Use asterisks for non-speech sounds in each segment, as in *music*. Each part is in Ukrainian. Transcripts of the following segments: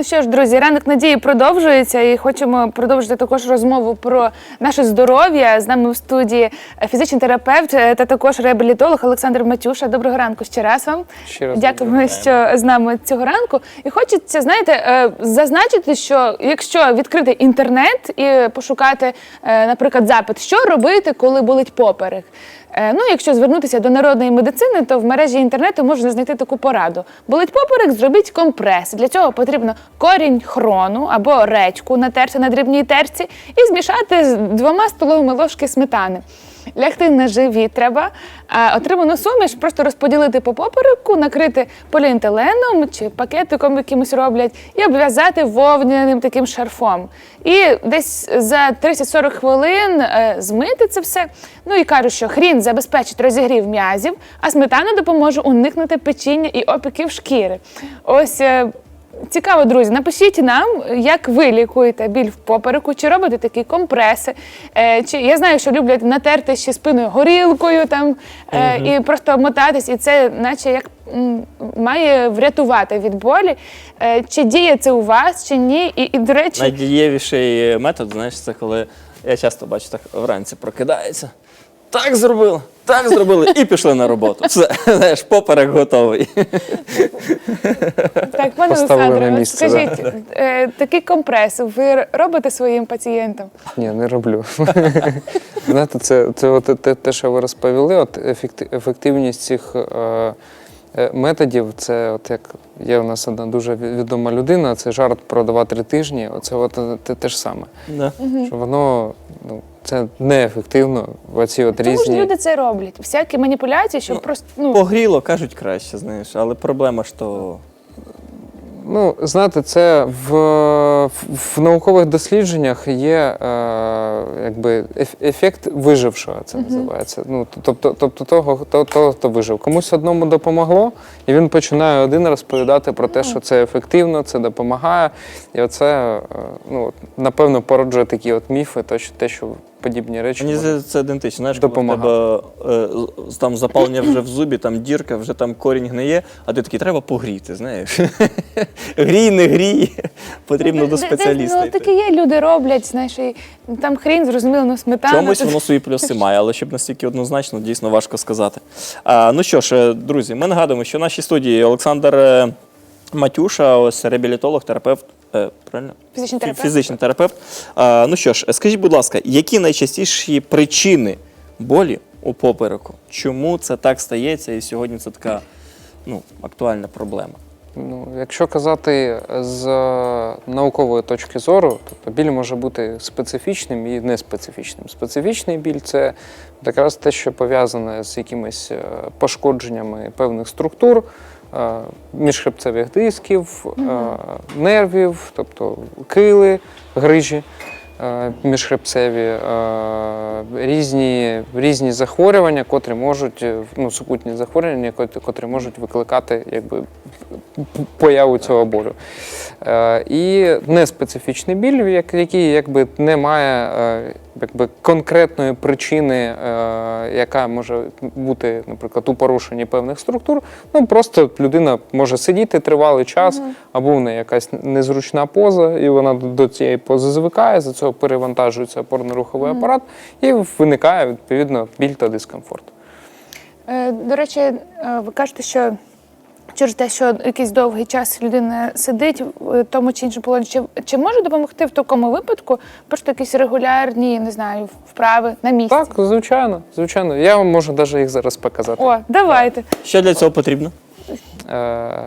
Ну що ж, друзі, ранок надії продовжується, і хочемо продовжити також розмову про наше здоров'я. З нами в студії фізичний терапевт е, та також реабілітолог Олександр Матюша. Доброго ранку ще раз вам. Ще раз Дякуємо, що з нами цього ранку. І хочеться, знаєте, е, зазначити, що якщо відкрити інтернет і пошукати, е, наприклад, запит, що робити, коли болить поперек. Ну, якщо звернутися до народної медицини, то в мережі інтернету можна знайти таку пораду. Болить поперек, зробіть компрес. Для цього потрібно корінь хрону або редьку натерти на дрібній терці і змішати з двома столовими ложки сметани. Лягти на живіт треба, а отриману суміш просто розподілити по попереку, накрити поліетиленом чи пакетиком якимось роблять, і обв'язати вовняним таким шарфом. І десь за 30-40 хвилин е, змити це все. Ну і кажуть, що хрін забезпечить розігрів м'язів, а сметана допоможе уникнути печіння і опіків шкіри. Ось. Цікаво, друзі, напишіть нам, як ви лікуєте біль в попереку, чи робите такі компреси. Е, чи я знаю, що люблять натерти ще спиною горілкою там е, і просто мотатись, і це, наче як м, має врятувати від болі. Е, чи діє це у вас, чи ні? І, і до речі, Найдієвіший метод, знаєш, це коли я часто бачу, так вранці прокидається. Так зробили, так зробили, і пішли на роботу. Все, *laughs* знаєш, поперек готовий. так, пане Поставили на Олександре, місце, скажіть, е, такий компрес ви робите своїм пацієнтам? Ні, не роблю. *laughs* Знаєте, це, це от те, те, що ви розповіли, от ефекти- ефективність цих е, е, методів, це от як є у нас одна дуже ві- відома людина, це жарт про 2-3 тижні. Оце от е, те, те ж саме. Да. Що воно ну, це неефективно. Оці от Тому ж люди це роблять. Всякі маніпуляції, щоб Ну, просто ну, Погріло, кажуть краще, знаєш, але проблема ж то. Ну, знаєте, це в, в, в наукових дослідженнях є е, якби ефект вижившого, це називається. Ну, тобто, тобто того, хто, того, хто вижив. Комусь одному допомогло, і він починає один розповідати про те, що це ефективно, це допомагає. І оце, е, ну, напевно, породжує такі от міфи, то, що, те, що подібні речі. Мені здається, це ідентично. Знаєш, коли в тебе е, там запалення вже в зубі, там дірка, вже там корінь гниє, а ти такий, треба погріти, знаєш. *laughs* Грій, не грій. Потрібно до спеціаліста. Ну, таке є, люди роблять, знаєш, і там хрін, зрозуміло, ну сметана. Чомусь воно свої плюси має, але щоб настільки однозначно, дійсно важко сказати. А, ну що ж, е, друзі, ми нагадуємо, що в нашій студії Олександр е, Матюша, ось реабілітолог, терапевт. Е, Правильно? Фізичний терапевт. Фізичний терапевт. А, ну що ж, скажіть, будь ласка, які найчастіші причини болі у попереку? Чому це так стається? І сьогодні це така ну, актуальна проблема. Ну, якщо казати з е, наукової точки зору, тобто біль може бути специфічним і неспецифічним. Специфічний біль це якраз те, що пов'язане з якимись е, пошкодженнями певних структур, міжхребцевих дисків, е, нервів, тобто кили, грижі. е, Міжхребцеві е, різні, різні захворювання, котрі можуть е, ну, супутні захворювання, котрі, можуть викликати якби появу цього болю. Е, і неспецифічний біль, як- який якби не має е, якби, конкретної причини, е, яка може бути, наприклад, у порушенні певних структур. Ну просто людина може сидіти тривалий час, або в неї якась незручна поза, і вона до- цієї пози звикає, за цього перевантажується опорно-руховий апарат, і виникає відповідно біль та дискомфорт. Е, До речі, е, ви кажете, що через те, що якийсь довгий час людина сидить в тому чи іншому положенні, чи, чи може допомогти в такому випадку просто якісь регулярні, не знаю, вправи на місці? Так, звичайно, звичайно. Я вам можу навіть їх зараз показати. О, давайте. Що для цього потрібно? Е,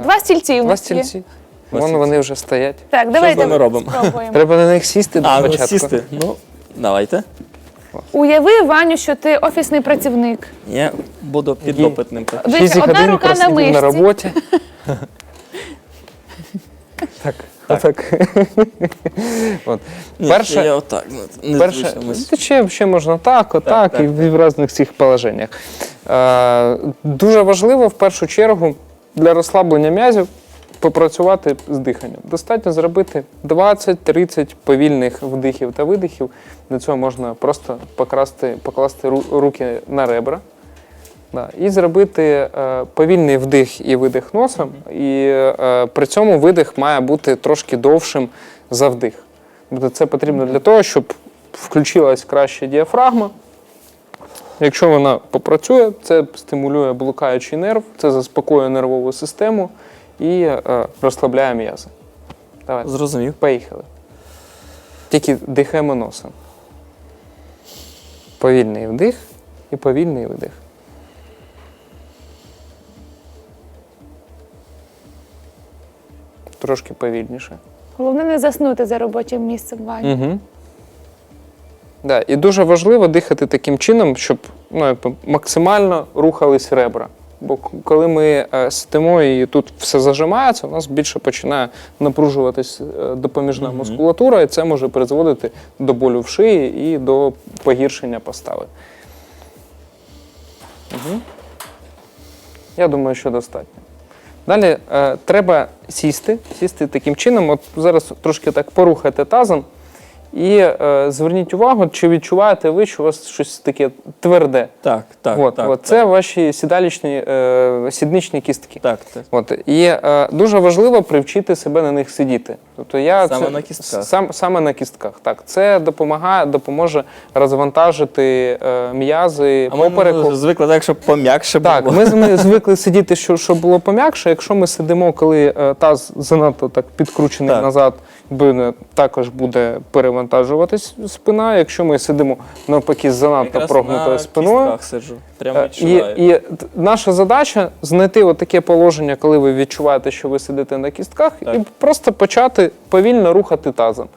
Два стільці у Два нас є. стільці. Два Вон стільці. вони вже стоять. Так, давайте з ними робимо? спробуємо. Треба на них сісти до А, ну початку. сісти. Ну, давайте. Уяви, Ваню, що ти офісний працівник. Я буду піддопитним. Дивіться, Шість одна годин рука на мишці. на роботі. *laughs* так, так. *laughs* От. Ні, Перше, я отак. ну, перше, незвично. Ну, ще, ще можна так, отак, так, і в, в різних цих положеннях. Е, дуже важливо в першу чергу для розслаблення м'язів попрацювати з диханням. Достатньо зробити 20-30 повільних вдихів та видихів. Для цього можна просто покласти, покласти руки на ребра Да. І зробити е, повільний вдих і видих носом, і е, при цьому видих має бути трошки довшим за вдих. Тобто це потрібно для того, щоб включилась краще діафрагма. Якщо вона попрацює, це стимулює блукаючий нерв, це заспокоює нервову систему і е, розслабляє м'язи. Давай, Зрозумів. поїхали. Тільки дихаємо носом. Повільний вдих і повільний видих. Трошки повільніше. Головне не заснути за робочим місцем Вані. Угу. Да, і дуже важливо дихати таким чином, щоб ну, максимально рухались ребра. Бо коли ми е, сидимо і тут все зажимається, у нас більше починає напружуватись е, допоміжна Мгм. мускулатура, і це може призводити до болю в шиї і до погіршення постави. Угу. Я думаю, що достатньо. Далі е, треба сісти, сісти таким чином. От зараз трошки так порухайте тазом. І е, зверніть увагу, чи відчуваєте ви, що у вас щось таке тверде. Так, так. от, так, от, так, це ваші сідалічні, е, сідничні кістки. так, так. От, і е, дуже важливо привчити себе на них сидіти. Тобто я Саме це, на кістках? Сам, саме на кістках. Так, це допомагає, допоможе розвантажити е, м'язи А попереку. ну, звикли так, щоб пом'якше Так, було. ми, з- ми *laughs* звикли сидіти, що, щоб було пом'якше. Якщо ми сидимо, коли е, таз занадто так підкручений Так. назад, також буде перевантажуватись спина. Якщо ми сидимо навпаки з занадто Якраз прогнутою на спиною. сиджу. Прямо Е, І, і наша задача знайти таке положення, коли ви відчуваєте, що ви сидите на кістках, Так. і просто почати повільно рухати тазом.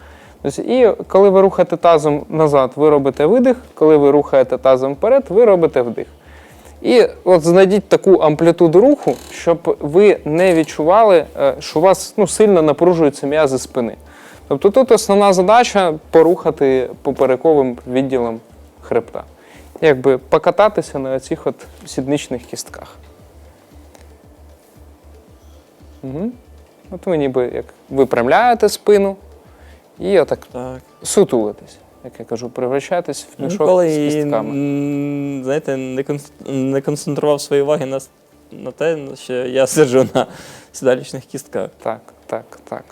І коли ви рухаєте тазом назад, ви робите видих, коли ви рухаєте тазом вперед, ви робите вдих. І от знайдіть таку амплітуду руху, щоб ви не відчували, е, що у вас ну, сильно напружуються м'язи спини. Тобто тут основна задача порухати поперековим відділом хребта. Якби покататися на цих от сідничних кістках. Угу. От ви ніби як випрямляєте спину і отак Так. сутулитесь, як я кажу, превращаєтесь в мішок Ніколи, з кістками. м, знаєте, не, конс- не концентрував свої уваги на, с- на те, що я сиджу на сідалічних кістках. Так, так, так.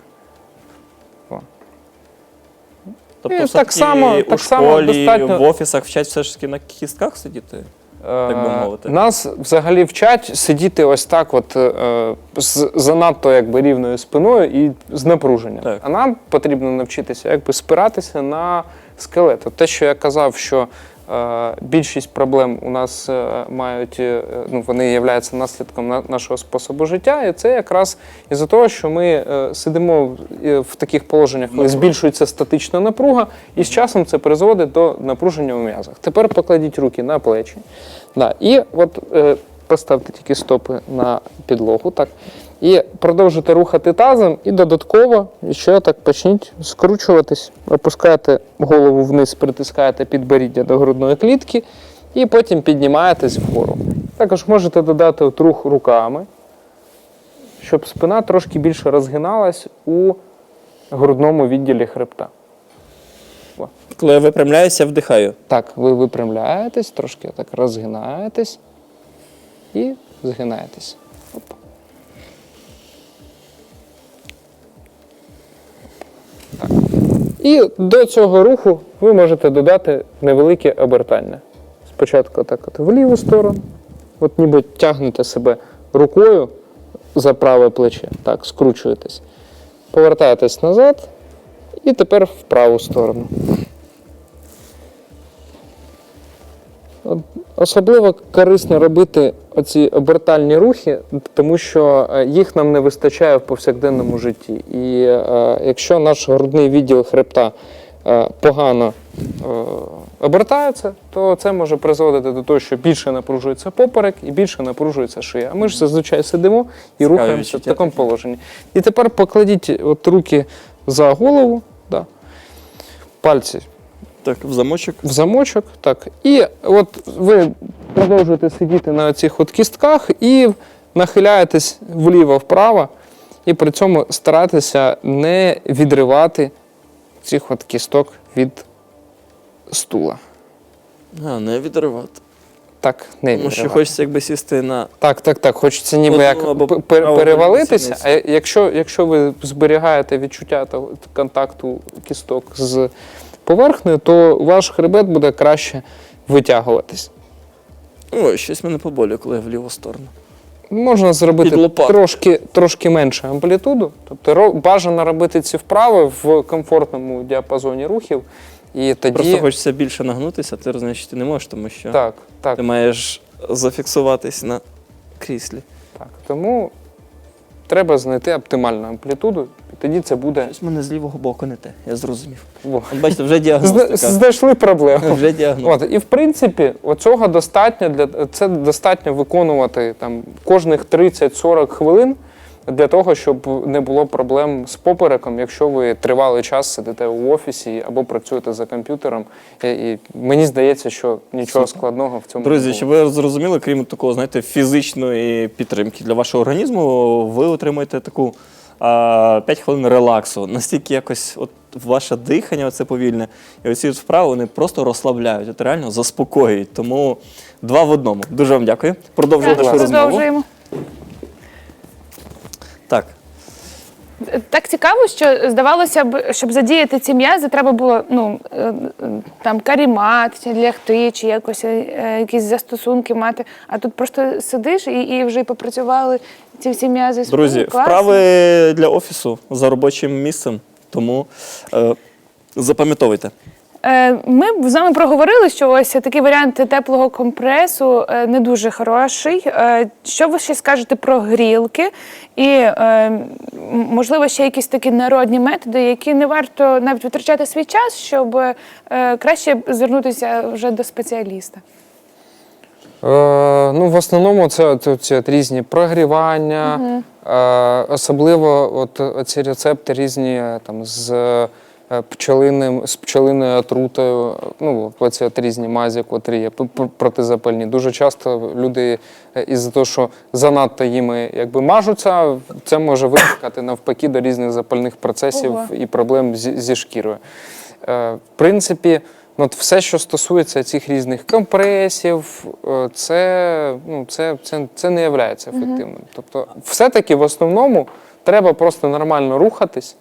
Тобто, І так все-таки само- у так само школі, достатньо- в офісах вчать все ж таки на кістках сидіти. Так би Е. Нас взагалі вчать сидіти ось так, от е, з занадто якби рівною спиною і з напруженням. Так. А нам потрібно навчитися якби спиратися на скелет. От те, що я казав, що е, більшість проблем у нас е, мають, е, ну вони являються наслідком на- нашого способу життя, і це якраз із-за того, що ми сидимо в, таких положеннях, коли збільшується статична напруга, і з часом це призводить до напруження у м'язах. Тепер покладіть руки на плечі. Да. І от поставте тільки стопи на підлогу, так. І продовжуйте рухати тазом, і додатково ще так почніть скручуватись, опускаєте голову вниз, притискаєте підборіддя до грудної клітки, і потім піднімаєтесь вгору. Також можете додати от рух руками, щоб спина трошки більше розгиналась у грудному відділі хребта. Коли я випрямляюся, вдихаю. Так, ви випрямляєтесь, трошки так розгинаєтесь і згинаєтесь. Так. І до цього руху ви можете додати невелике обертання. Спочатку так от в ліву сторону, от ніби тягнете себе рукою за праве плече, так, скручуєтесь. Повертаєтесь назад і тепер в праву сторону. Особливо корисно робити оці обертальні рухи, тому що е, їх нам не вистачає в повсякденному житті. І е, якщо наш грудний відділ хребта е, погано е, обертається, то це може призводити до того, що більше напружується поперек і більше напружується шия. А ми ж зазвичай сидимо і рухаємося в такому положенні. І тепер покладіть от руки за голову, да, пальці Так, в замочок. в замочок. Так. І от ви продовжуєте сидіти на цих от кістках і нахиляєтесь вліво-вправо, і при цьому старайтеся не відривати цих от кісток від стула. А, не відривати. так, не Тому що хочеться якби сісти на Так, так, так. Хочеться ніби як перевалитися. А якщо, якщо ви зберігаєте відчуття того контакту кісток з поверхнею, то ваш хребет буде краще витягуватись. Ой, щось мене поболює, коли я в ліву сторону. Можна зробити трошки, трошки менше амплітуду. Тобто бажано робити ці вправи в комфортному діапазоні рухів. І тоді Просто хочеться більше нагнутися, ти розумієш, що ти не можеш, тому що так, так, ти маєш зафіксуватись на кріслі. так. Тому треба знайти оптимальну амплітуду, і тоді це буде. Щось мене з лівого боку не те, я зрозумів. Во. От бачите, вже діагностика. Знайшли проблему. Вже діагностика. От, і в принципі, оцього достатньо для це достатньо виконувати там кожних 30-40 хвилин для того, щоб не було проблем з попереком, якщо ви тривалий час сидите у офісі або працюєте за комп'ютером. І, і мені здається, що нічого складного в цьому не Друзі, було. щоб ви зрозуміли, крім такого, знаєте, фізичної підтримки для вашого організму, ви отримуєте таку а, 5 хвилин релаксу. Настільки якось от ваше дихання, оце повільне, і оці от вправи вони просто розслабляють, от реально заспокоюють. Тому два в одному. Дуже вам дякую. Продовжуємо нашу розмову. продовжуємо. Так. Так цікаво, що здавалося б, щоб задіяти ці м'язи, треба було ну е, е, там карімат, чи лягти, чи якось е, якісь застосунки мати. А тут просто сидиш і, і вже попрацювали ці всі м'язи. Друзі, класно. вправи для офісу за робочим місцем, тому е, запам'ятовуйте. Е, Ми з вами проговорили, що ось такий варіант теплого компресу е, не дуже хороший. Е, Що ви ще скажете про грілки? І, можливо, ще якісь такі народні методи, які не варто навіть витрачати свій час, щоб краще звернутися вже до спеціаліста. Е, ну, в основному це ці різні прогрівання, е, особливо от, ці рецепти різні там, з пчелиним, з пчелиною отрутою, ну, оці різні мазі, котрі є протизапальні. Дуже часто люди е, із-за того, що занадто їми якби мажуться, це може викликати навпаки до різних запальних процесів Ого. і проблем зі, зі шкірою. Е, В принципі, от все, що стосується цих різних компресів, е, це, ну, це, це, це не є ефективним. Тобто, все-таки в основному треба просто нормально рухатись,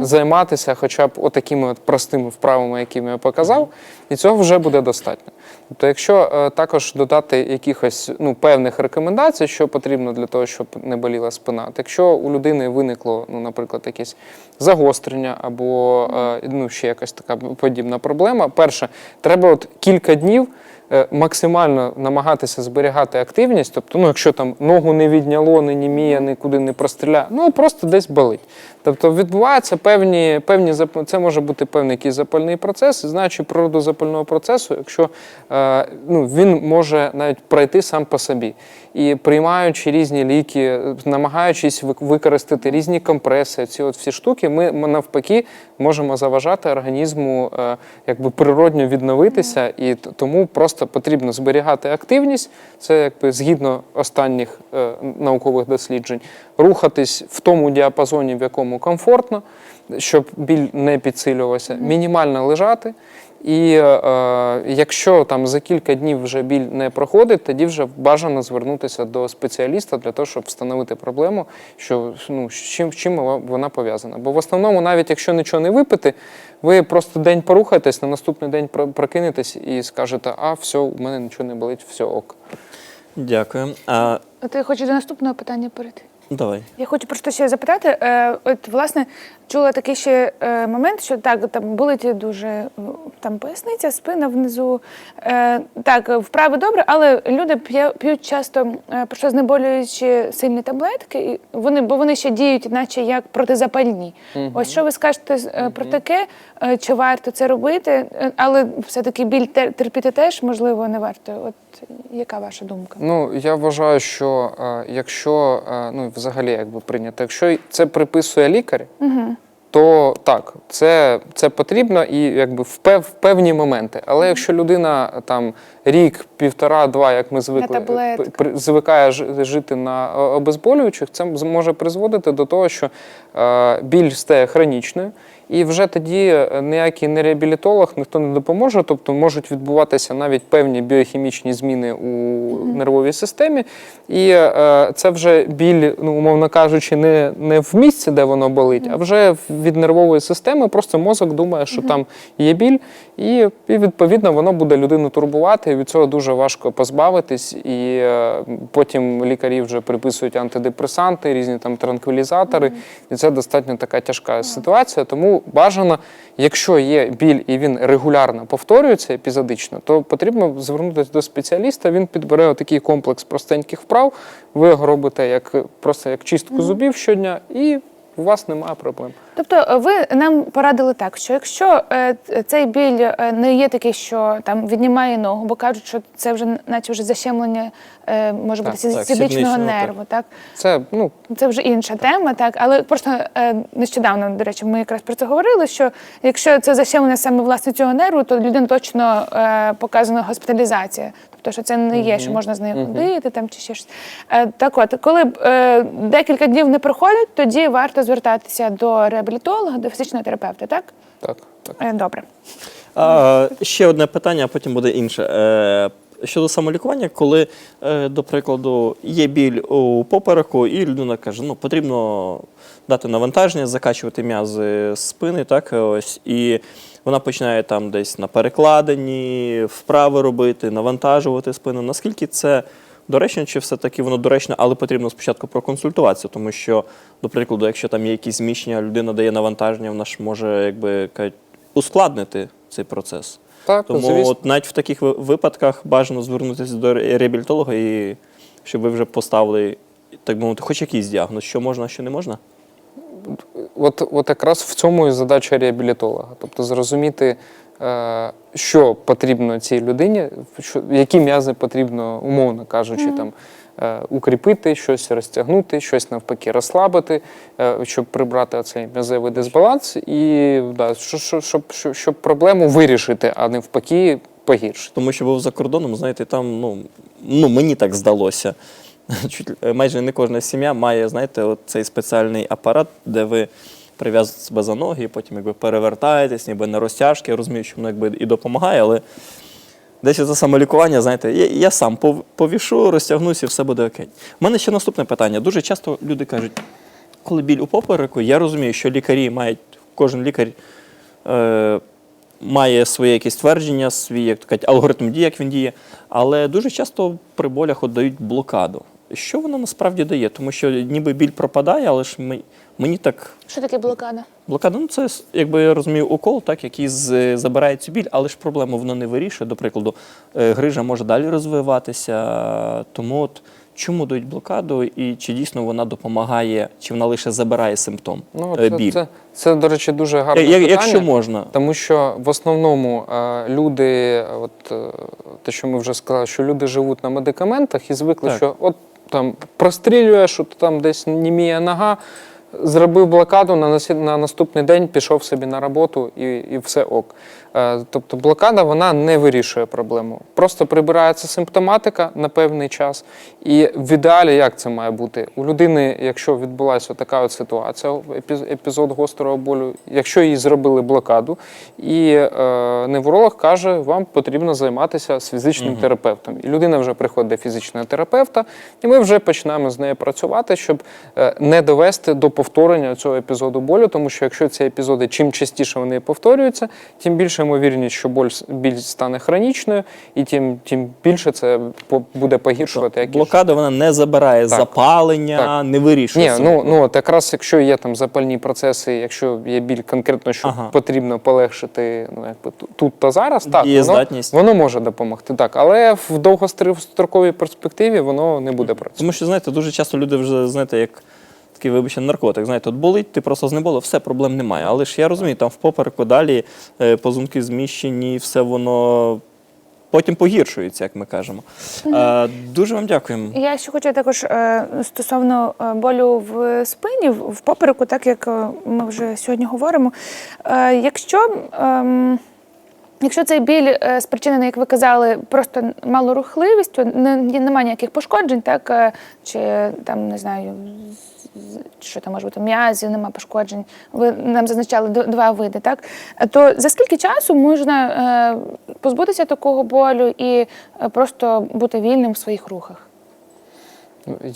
займатися хоча б отакими от простими вправами, які я показав, і цього вже буде достатньо. Тобто, якщо е, також додати якихось ну, певних рекомендацій, що потрібно для того, щоб не боліла спина, от якщо у людини виникло, ну, наприклад, якесь загострення або е, ну, ще якась така подібна проблема, перше, треба от кілька днів. Е, Максимально намагатися зберігати активність, тобто, ну, якщо там ногу не відняло, не німіє, нікуди не простріляє, ну просто десь болить. Тобто відбуваються певні, певні це може бути певний якийсь запальний процес, і знаючи природу запального процесу, якщо е, ну, він може навіть пройти сам по собі. І приймаючи різні ліки, намагаючись використати різні компреси, ці от всі штуки, ми, ми навпаки можемо заважати організму е, якби природньо відновитися, і тому просто потрібно зберігати активність. Це якби згідно останніх е, наукових досліджень, рухатись в тому діапазоні, в якому комфортно, щоб біль не підсилювався, мінімально лежати. І е, е, якщо там за кілька днів вже біль не проходить, тоді вже бажано звернутися до спеціаліста для того, щоб встановити проблему, що ну з чим з чим вона- пов'язана. Бо в основному, навіть якщо нічого не випити, ви просто день порухаєтесь, на наступний день прокинетесь і скажете, а все, у мене нічого не болить, все ок. Дякую. А, А ти хочеш до наступного питання перейти? Давай. Я хочу просто ще запитати. Е, от власне чула такий ще е, момент, що так там болить дуже е, там поясниця, спина внизу. Е, так, вправи добре, але люди п'ють часто е, просто знеболюючі сильні таблетки, і вони, бо вони ще діють, наче як протизапальні. Ось що ви скажете е, про таке? Е, чи варто це робити? Е, але все-таки біль терпіти теж можливо не варто. От яка ваша думка? Ну, я вважаю, що е, якщо е, ну, взагалі якби прийнято, якщо це приписує лікар, то так, це, це потрібно і якби в, пев, в певні моменти. Але якщо людина там рік, півтора, два, як ми звикли, звикає жити на обезболюючих, це може призводити до того, що е, біль стає хронічною. І вже тоді е, ніякий не реабілітолог ніхто не допоможе, тобто можуть відбуватися навіть певні біохімічні зміни у нервовій системі. І е, це вже біль, ну умовно кажучи, не, не в місці, де воно болить, а вже від нервової системи. Просто мозок думає, що там є біль, і, і відповідно воно буде людину турбувати. І від цього дуже важко позбавитись. І е, потім лікарі вже приписують антидепресанти, різні там транквілізатори. І це достатньо така тяжка ситуація. Тому бажано, якщо є біль і він регулярно повторюється епізодично, то потрібно звернутися до спеціаліста. Він підбере отакий комплекс простеньких вправ. Ви його робите як просто як чистку зубів щодня, і у вас немає проблем. Тобто е, ви нам порадили так, що якщо е, цей біль е, не є такий, що там віднімає ногу, бо кажуть, що це вже наче вже защемлення може бути сідичного нерву, так. Це ну Це вже інша тема, так але просто нещодавно, до речі, ми якраз про це говорили. Що якщо це защемлення саме власне цього нерву, то людина точно показана госпіталізація. Тобто, що це не є, що можна з нею ходити там чи ще щось. Так от, коли декілька днів не проходить, тоді варто звертатися до реабілітолога, до фізичного терапевта, так? так, так. Е, добре. А, ще одне питання, а потім буде інше. Е, щодо самолікування, коли, е, до прикладу, є біль у попереку, і людина каже, ну потрібно дати навантаження, закачувати м'язи з спини, так ось, і вона починає там десь на перекладині, вправи робити, навантажувати спину. Наскільки це доречно, чи все-таки воно доречно, але потрібно спочатку проконсультуватися, тому що, до прикладу, якщо там є якісь зміщення, людина дає навантаження, вона ж може, якби кажуть, ускладнити цей процес. Так, Тому звісно. от навіть в таких випадках бажано звернутися до реабілітолога, і щоб ви вже поставили, так би мовити, хоч якийсь діагноз, що можна, що не можна. От, от якраз в цьому і задача реабілітолога. Тобто зрозуміти, що потрібно цій людині, які м'язи потрібно, умовно кажучи, там, е, укріпити, щось розтягнути, щось навпаки розслабити, е, щоб прибрати оцей м'язевий дисбаланс, і да, що, що, щоб, щоб, щоб проблему вирішити, а навпаки погіршити. Тому що був за кордоном, знаєте, там, ну, ну мені так здалося. *laughs* Чуть е, майже не кожна сім'я має, знаєте, от цей спеціальний апарат, де ви прив'язуєте себе за ноги, і потім якби перевертаєтесь, ніби на розтяжки. Я розумію, що воно якби і допомагає, але десь це самолікування, знаєте, я, я сам повішу, розтягнусь і все буде окей. У мене ще наступне питання. Дуже часто люди кажуть, коли біль у попереку, я розумію, що лікарі мають, кожен лікар е, має своє якесь твердження, свій як кажуть, алгоритм дії, як він діє, але дуже часто при болях от дають блокаду. Що вона насправді дає? Тому що ніби біль пропадає, але ж ми, мені так. Що таке блокада? Блокада, ну це, якби я розумію, укол, так, який з, забирає цю біль, але ж проблему воно не вирішує. До прикладу, е, грижа може далі розвиватися. Тому от чому дають блокаду і чи дійсно вона допомагає, чи вона лише забирає симптом Ну, е, це, біль? це, це, до речі, дуже гарне Е, питання. Якщо можна. Тому що в основному люди, от те, що ми вже сказали, що люди живуть на медикаментах і звикли, Так. що от там прострілюєш, от там десь німіє нога, зробив блокаду, на, наступний день пішов собі на роботу і, і все ок. Е, Тобто блокада вона не вирішує проблему. Просто прибирається симптоматика на певний час. І в ідеалі як це має бути? У людини, якщо відбулася така от ситуація, епізод гострого болю, якщо їй зробили блокаду, і е, невролог каже, вам потрібно займатися з фізичним терапевтом. І людина вже приходить до фізичного терапевта, і ми вже починаємо з нею працювати, щоб е, не довести до повторення цього епізоду болю, тому що якщо ці епізоди чим частіше вони повторюються, тим більше ймовірність, що боль біль стане хронічною, і тим, тим більше це буде погіршувати якісь. Блокада вона не забирає Так. запалення, Так. не вирішує. Ні, ну, ну от якраз якщо є там запальні процеси, якщо є біль конкретно, що Ага. потрібно полегшити ну, якби, тут та зараз, так, воно, воно може допомогти. Так, але в довгостроковій перспективі воно не буде працювати. Тому що, знаєте, дуже часто люди вже, знаєте, як такий, вибачте, наркотик. Знаєте, от болить, ти просто знеболив, все, проблем немає. Але ж я розумію, там в попереку далі е, позвонки зміщені, все воно потім погіршується, як ми кажемо. Е, дуже вам дякуємо. Я ще хочу також е, стосовно болю в спині, в попереку, так як ми вже сьогодні говоримо. Е, Якщо, ем, якщо цей біль спричинений, як ви казали, просто малорухливістю, не, немає ніяких пошкоджень, так, чи там, не знаю, що там може бути, м'язів, немає пошкоджень. Ви нам зазначали два види, так? Е, То за скільки часу можна е, позбутися такого болю і е, просто бути вільним в своїх рухах?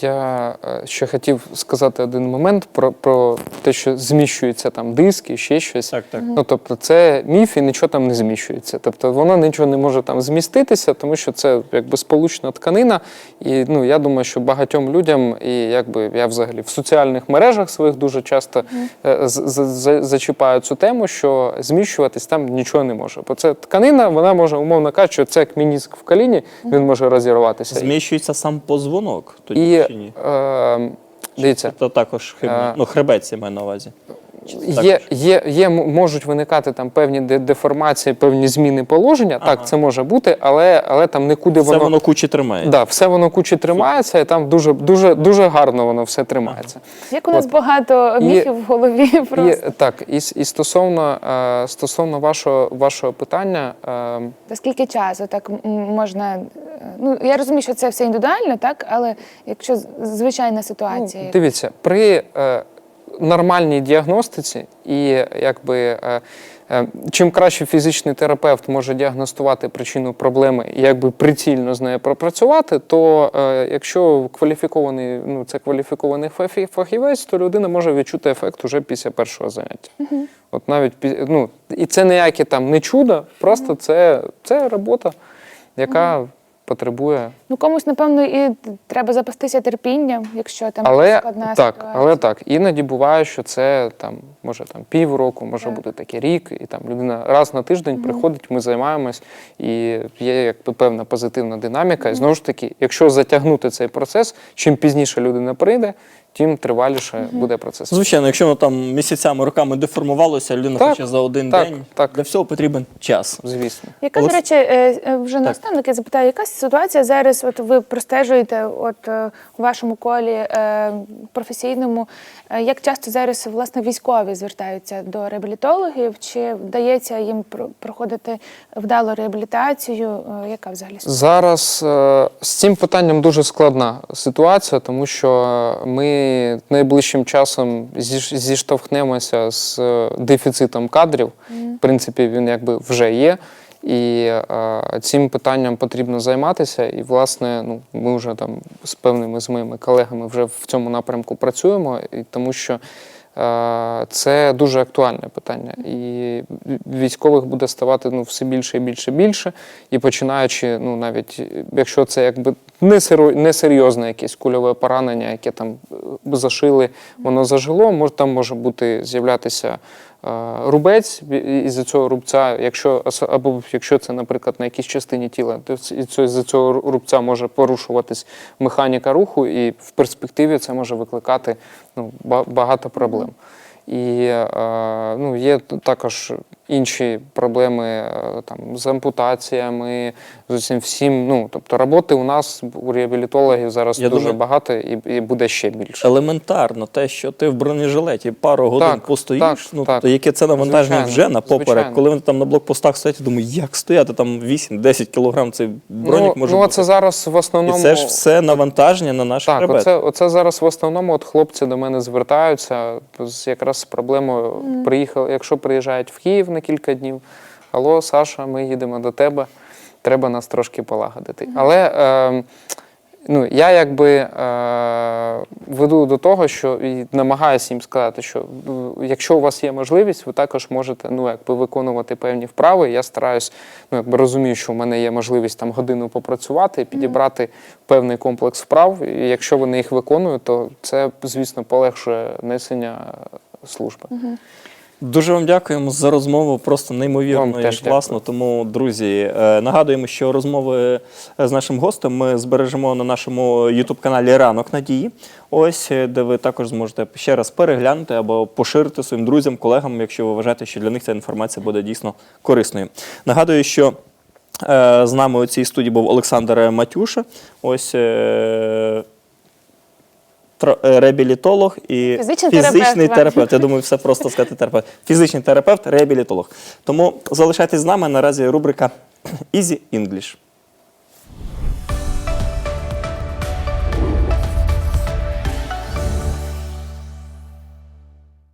Я е, ще хотів сказати один момент про, про те, що зміщуються там диски, ще щось. Так, так. Ну, тобто, це міф і нічого там не зміщується. Тобто воно нічого не може там зміститися, тому що це якби сполучна тканина. І ну, я думаю, що багатьом людям, і якби я взагалі в соціальних мережах своїх дуже часто з- з- з- зачіпаю цю тему, що зміщуватись там нічого не може. Бо це тканина, вона може умовно кажучи, що це як мініск в коліні, він може розірватися. Зміщується сам позвонок. Тоді І чи ні? е, дивіться, Це також хиб... Е, ну, хребець я маю на увазі. Чи це Є, також? є, є, можуть виникати там певні де- деформації, певні зміни положення. Ага. Так, це може бути, але, але там нікуди Все воно. воно кучі тримає. Да, все воно кучі тримається, і там дуже, дуже, дуже гарно воно все тримається. Як у нас От. багато І- міфів в голові І просто. так, і, с- і стосовно, е, стосовно вашого, вашого питання, е, За скільки часу так м- можна. Ну, я розумію, що це все індивідуально, так? Але якщо звичайна ситуація. Ну, дивіться, при е, нормальній діагностиці і якби. Е, е, Чим краще фізичний терапевт може діагностувати причину проблеми і якби прицільно з нею пропрацювати, то е, якщо кваліфікований, ну це кваліфікований фахівець, то людина може відчути ефект уже після першого заняття. От навіть ну, і це ніяке там не чудо, просто це, це робота, яка потребує Ну комусь, напевно, і треба запастися терпінням, якщо там але складна так, ситуація. але так, іноді буває, що це там може там півроку, може бути таке рік, і там людина раз на тиждень приходить, ми займаємось, і є як певна позитивна динаміка. І знову ж таки, якщо затягнути цей процес, чим пізніше людина прийде, тим триваліше буде процес. Звичайно, якщо воно там місяцями, роками деформувалося, людина Так, хоче за один так, день. так. Для всього потрібен час. Звісно. Яка, до речі, е, е, вже наостанок я запитаю, яка ситуація зараз, от ви простежуєте от, е, у вашому колі е, професійному, е, як часто зараз власне військові звертаються до реабілітологів, чи вдається їм про- проходити вдалу реабілітацію? Е, Яка взагалі ситуація? Зараз е, з цим питанням дуже складна ситуація, тому що ми найближчим часом зіштовхнемося з е, дефіцитом кадрів. В принципі, він якби вже є. І е, цим питанням потрібно займатися. І, власне, ну, ми вже там з певними з моїми колегами вже в цьому напрямку працюємо, і тому що це дуже актуальне питання. І військових буде ставати ну, все більше і більше і більше. І починаючи, ну навіть е, якщо це якби не серйозне якесь кульове поранення, яке там е, зашили, воно зажило, може там може бути з'являтися е, рубець, і- і з цього рубця, якщо або якщо це, наприклад, на якійсь частині тіла, то з цього рубця може порушуватись механіка руху, і в перспективі це може викликати ну, багато проблем. І е, ну, є також інші проблеми е, там, з ампутаціями, з усім всім. Ну, тобто роботи у нас у реабілітологів зараз Я дуже думаю- багато і, і буде ще більше. Елементарно, те, що ти в бронежилеті пару годин Так, постоїш, так, ну так. тобто, яке це навантаження Звичайно, вже на поперек. звичайно. Коли вони там на блокпостах стоять, я думаю, як стояти там 8-10 кілограм, цей бронік ну, може ну, бути. це зараз в І основному. це ж все навантаження на наш Так, хребет. оце, оце зараз в основному от хлопці до мене звертаються з якраз з проблемою. Приїхали, якщо приїжджають в Київ на кілька днів. Алло, Саша, ми їдемо до тебе. Треба нас трошки полагодити. Але е, ну, я якби е, веду до того, що і намагаюся їм сказати, що е, якщо у вас є можливість, ви також можете ну, якби, виконувати певні вправи. Я стараюсь, ну, якби розумію, що в мене є можливість там годину попрацювати, підібрати певний комплекс вправ. І якщо вони їх виконують, то це, звісно, полегшує несення служби. Дуже вам дякуємо за розмову. Просто неймовірно Вам і теж класно. Тому, друзі, е, нагадуємо, що розмови е, з нашим гостем ми збережемо на нашому youtube каналі Ранок Надії. Ось е, де ви також зможете ще раз переглянути або поширити своїм друзям, колегам, якщо ви вважаєте, що для них ця інформація буде дійсно корисною. Нагадую, що З нами у цій студії був Олександр Матюша. Ось реабілітолог і Фізичний фізичний терапевт, терапевт. Я думаю, все просто сказати терапевт. Фізичний терапевт, реабілітолог. Тому залишайтесь з нами. Наразі рубрика Easy English.